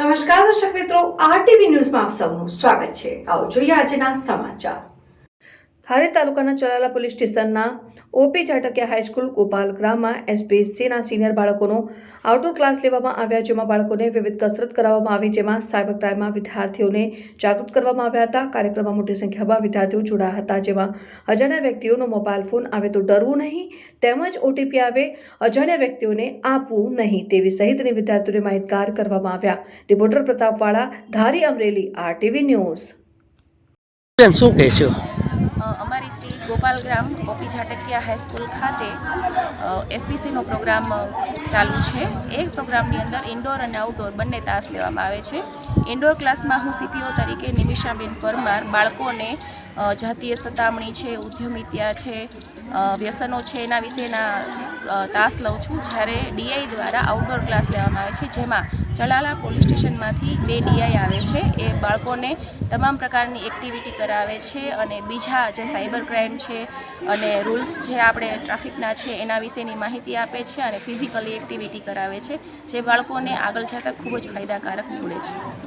નમસ્કાર દર્શક મિત્રો આરટીવી ન્યૂઝમાં આપ સૌનું સ્વાગત છે. આવો જોઈએ આજના સમાચાર. ધારી તાલુકાના ચલાલા પોલીસ સ્ટેશનના OP Jhatkiya high school Gopal ગ્રામમાં એસપીએસસીના સિનિયર બાળકોનો આઉટડોર ક્લાસ લેવામાં આવ્યા, જેમાં બાળકોને વિવિધ કસરત કરાવવામાં આવી, જેમાં સાયબર ક્રાઇમમાં વિદ્યાર્થીઓને જાગૃત કરવામાં આવ્યા હતા. કાર્યક્રમમાં મોટી સંખ્યામાં વિદ્યાર્થીઓ જોડાયા હતા, જેમાં અજાણ્યા વ્યક્તિઓનો મોબાઈલ ફોન આવે તો ડરવું નહીં, તેમજ ઓટીપી આવે, અજાણ્યા વ્યક્તિઓને આપવું નહીં તેવી સહિતની વિદ્યાર્થીઓને માહિતગાર કરવામાં આવ્યા. Reporter Pratapwala, Dhari Amreli, RTV news. બેન, શું કહેશો? ઝાટકિયા હાઈસ્કૂલ ખાતે એસપીસીનો પ્રોગ્રામ ચાલુ છે. એ પ્રોગ્રામની અંદર ઇન્ડોર અને આઉટડોર બંને તાસ લેવામાં આવે છે. ઇન્ડોર ક્લાસમાં હું સીપીઓ તરીકે નિમિષાબેન પરમાર, બાળકોને જાતીય સતામણી છે, ઉદ્યમિત્યા છે વ્યસનો છે, એના વિશેના તાસ લઉં છું. જ્યારે ડીઆઈ દ્વારા આઉટડોર ક્લાસ લેવામાં આવે છે, જેમાં ચલાલા પોલીસ સ્ટેશનમાંથી બે ડીઆઈ આવે છે. એ બાળકોને તમામ પ્રકારની એક્ટિવિટી કરાવે છે અને બીજા જે સાયબર ક્રાઇમ છે અને રૂલ્સ જે આપણે ટ્રાફિકના છે, એના વિશેની માહિતી આપે છે અને ફિઝિકલી એક્ટિવિટી કરાવે છે, જે બાળકોને આગળ જતાં ખૂબ જ ફાયદાકારક નીવડે છે.